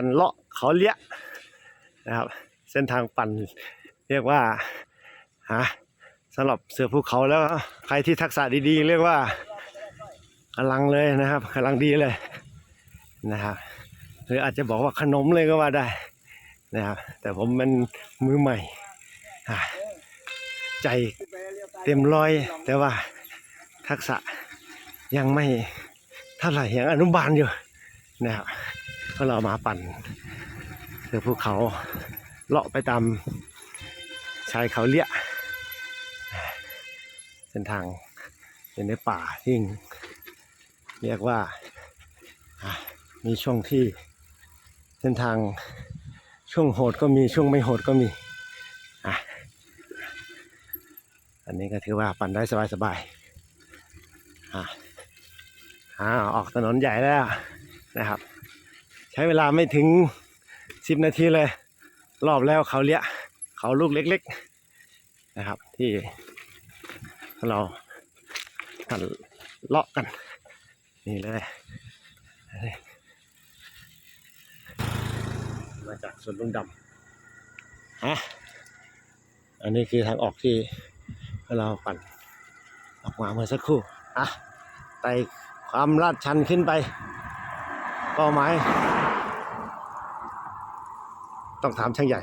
ปั่นเลาะเขาเลี้ยนะครับ เส้นทางปั่นเรียกว่าฮะสำหรับเสือภูเขาแล้วใครที่ทักษะดีๆ เรียกว่ากำลังเลยนะครับกำลังดีเลยนะครับหรืออาจจะบอกว่าขนมเลยก็ว่าได้นะครับแต่ผมมันมือใหม่ใจเต็มร้อย แต่ว่าทักษะยังไม่เท่าไหร่ยังอนุบาลอยู่นะครับ ก็เรามาปั่นเสือภูเขาเลาะไปตามชายเขาเลี้ยเส้นทางเป็นในป่าที่เรียกว่ามีช่วงที่เส้นทางช่วงโหดก็มีช่วงไม่โหดก็มีอะอันนี้ก็ถือว่าปั่นได้สบายๆอะอ่าออกถนนใหญ่แล้วนะครับ ใช้เวลาไม่ถึงสิบนาทีเลย รอบแล้วเขาเลี้ยเขาลูกเล็ก ๆนะครับ ที่เรากันเลาะกัน นี่เลยมาจากสวนลุงดำฮะอันนี้คือทางออกที่เราปั่นออกมาเมื่อสักครู่อะไต่ความลาดชันขึ้นไปเป้าหมาย ต้องถามช่างใหญ่